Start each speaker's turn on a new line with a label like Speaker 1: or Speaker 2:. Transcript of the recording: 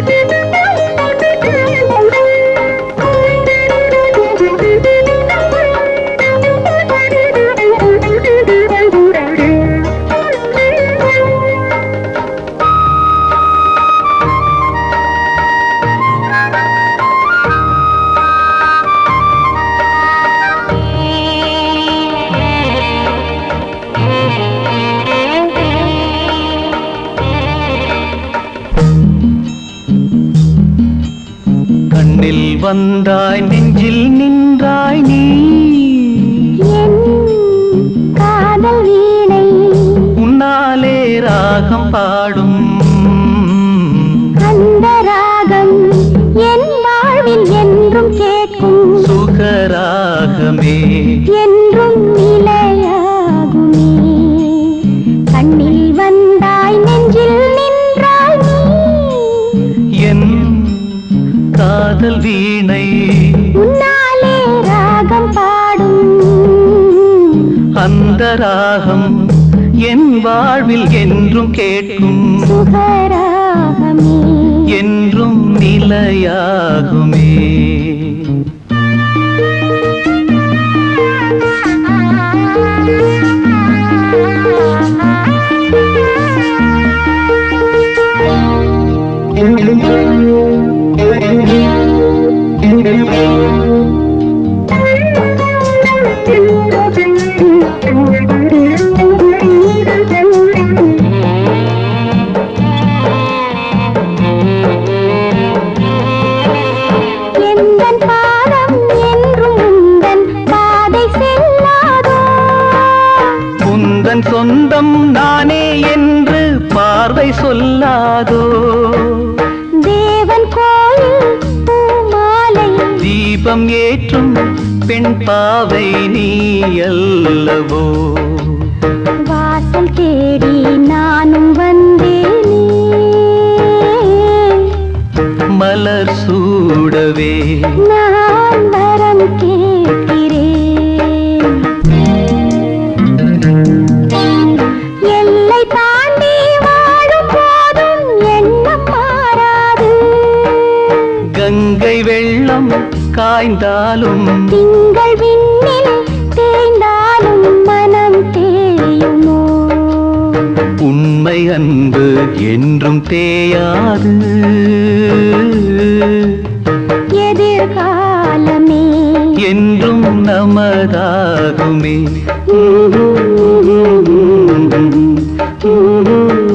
Speaker 1: Baby, baby. வந்தாய் நெஞ்சில் நின்றாய் நீ.
Speaker 2: காதல் வீணை.
Speaker 1: உன்னாலே ராகம் பாடும்.
Speaker 2: அந்த ராகம் என் வாழ்வில் என்றும் கேட்கும்.
Speaker 1: சுகராகமே.
Speaker 2: என்றும் நிலையாகுமே. கண்ணில் வந்தாய் நெஞ்சில் நின்றாய் நீ.
Speaker 1: என் காதல் வீணை
Speaker 2: உன்னாலே ராகம் பாடும்.
Speaker 1: அந்த ராகம் என் வாழ்வில் என்றும் கேட்கும். என்றும் நிலையாகுமே
Speaker 2: உந்தன்
Speaker 1: சொந்தம் நானே என்று பார்வை சொல்லாதோ?
Speaker 2: தேவன் கோயில்
Speaker 1: தீபம் ஏற்றும் பெண் பாவை நீ அல்லவோ?
Speaker 2: வாசல் தேடி நானும் வந்தேனே.
Speaker 1: மலர் சூடவே. காய்ந்தாலும்
Speaker 2: திங்கள் விண்ணில் தேய்ந்தாலும் மனம் தேயுமோ
Speaker 1: உண்மை அன்பு என்றும் தேயாது
Speaker 2: எதிர்காலமே
Speaker 1: என்றும் நமதாகுமே Mm-hmm.